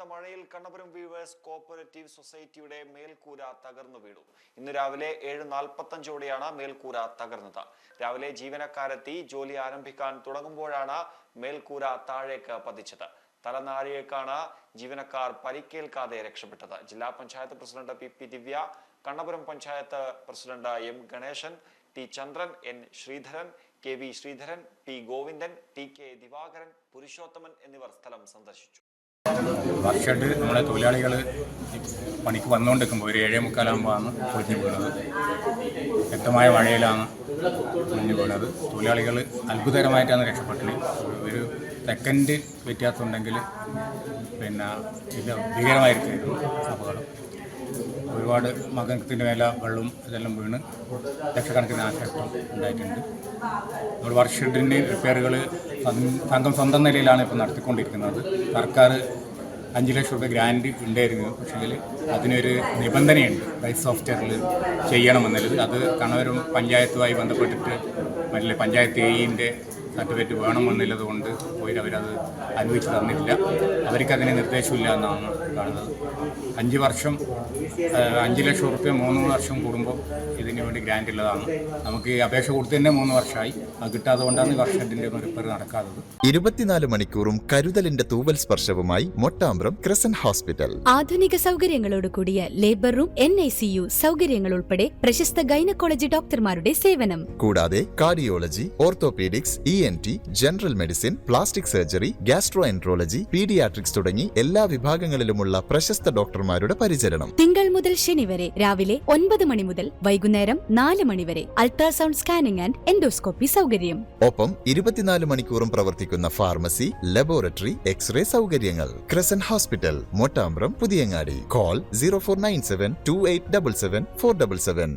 കനത്ത മഴയിൽ Kannapuram weavers cooperative സൊസൈറ്റിയുടെ മേൽക്കൂര തകർന്നു വീണു. ഇന്ന് രാവിലെ ഏഴ് നാൽപ്പത്തഞ്ചോടെയാണ് മേൽക്കൂര തകർന്നത്. രാവിലെ ജീവനക്കാരെത്തി ജോലി ആരംഭിക്കാൻ തുടങ്ങുമ്പോഴാണ് മേൽക്കൂര താഴേക്ക് പതിച്ചത്. തലനാരിഴക്കാണ് ജീവനക്കാർ പരിക്കേൽക്കാതെ രക്ഷപ്പെട്ടത്. ജില്ലാ panchayat president P P Divya Kannapuram panchayat president M Ganesan T Chandran N Sreedharan K V Sreedharan P Govindan T K Divakaran Purushothaman എന്നിവർ സ്ഥലം സന്ദർശിച്ചു. വർക്ക്ഷെഡ് നമ്മളെ തൊഴിലാളികൾ പണിക്ക് വന്നുകൊണ്ടിരിക്കുമ്പോൾ ഒരു ഏഴേ മുക്കാലാകുമ്പോഴാണ് പൊളിഞ്ഞു വീണത്. വ്യക്തമായ മഴയിലാണ് പൊളിഞ്ഞു വീണത്. തൊഴിലാളികൾ അത്ഭുതകരമായിട്ടാണ് രക്ഷപ്പെട്ടത്. ഒരു സെക്കൻഡ് വ്യത്യാസമുണ്ടെങ്കിൽ പിന്നെ ഇത് ഭീകരമായിരിക്കും. അപകടം. ഒരുപാട് മകനത്തിന്റെ മേലെ വെള്ളവും ഇതെല്ലാം വീണ് ലക്ഷക്കണക്കിന് നാശനഷ്ടം ഉണ്ടായിട്ടുണ്ട്. നമ്മൾ വർക്ക്ഷെഡിന്റെ റിപ്പയറുകൾ സംഘം സ്വന്തം നിലയിലാണ് ഇപ്പോൾ നടത്തിക്കൊണ്ടിരിക്കുന്നത്. സർക്കാർ അഞ്ച് ലക്ഷം രൂപ ഗ്രാൻഡ് ഉണ്ടായിരുന്നു. പക്ഷേ അതിനൊരു നിബന്ധനയുണ്ട്. ബൈ സോഫ്റ്റ്വെയറിൽ ചെയ്യണമെന്നുള്ളത്. അത് കണവരും പഞ്ചായത്തുമായി ബന്ധപ്പെട്ടിട്ട് മറ്റേ പഞ്ചായത്ത് എയിന്റെ സർട്ടിഫിക്കറ്റ് വേണമെന്നുള്ളത് കൊണ്ട് പോയി അവരത് അനുവദിച്ച് തന്നിട്ടില്ല. അവർക്കതിന് നിർദ്ദേശമില്ല എന്നാണ് കാണുന്നത്. അഞ്ച് വർഷം അഞ്ച് ലക്ഷം റുപ്യ മൂന്ന് വർഷം കൂടുമ്പോൾ ഇതിന് വേണ്ടി ഗ്രാൻഡ് ഉള്ളതാണ്. നമുക്ക് ഈ അപേക്ഷ കൊടുത്ത് തന്നെ മൂന്ന് വർഷമായി. അത് കിട്ടാതെ കൊണ്ടാണ് ഈ വർഷത്തിന്റെ റിപ്പയർ നടക്കാത്തത്. ഇരുപത്തിനാല് മണിക്കൂറും കരുതലിന്റെ തൂവൽ സ്പർശവുമായി മൊട്ടാമ്പ്രം ക്രസൻ ഹോസ്പിറ്റൽ. ആധുനിക സൗകര്യങ്ങളോട് കൂടിയ labour room N I C U സൗകര്യങ്ങൾ ഉൾപ്പെടെ പ്രശസ്ത ഗൈനക്കോളജി ഡോക്ടർമാരുടെ സേവനം. കൂടാതെ cardiology orthopaedics E N T general medicine plastic surgery gastroenterology paediatrics തുടങ്ങി എല്ലാ വിഭാഗങ്ങളിലുമുള്ള പ്രശസ്ത ഡോക്ടർമാരുടെ പരിചരണം. തിങ്കൾ മുതൽ ശനി വരെ രാവിലെ ഒൻപത് മണി മുതൽ വൈകുന്നേരം നാല് മണി വരെ അൾട്രാസൗണ്ട് സ്കാനിംഗ് ആൻഡ് എൻഡോസ്കോപ്പി സൗകര്യം. ഒപ്പം ഇരുപത്തിനാല് മണിക്കൂറും പ്രവർത്തിക്കുന്ന ഫാർമസി ലബോറട്ടറി എക്സ്റേ സൗകര്യങ്ങൾ. Crescent hospital Mottambram Puthiyangadi call zero four nine seven two eight double seven four double seven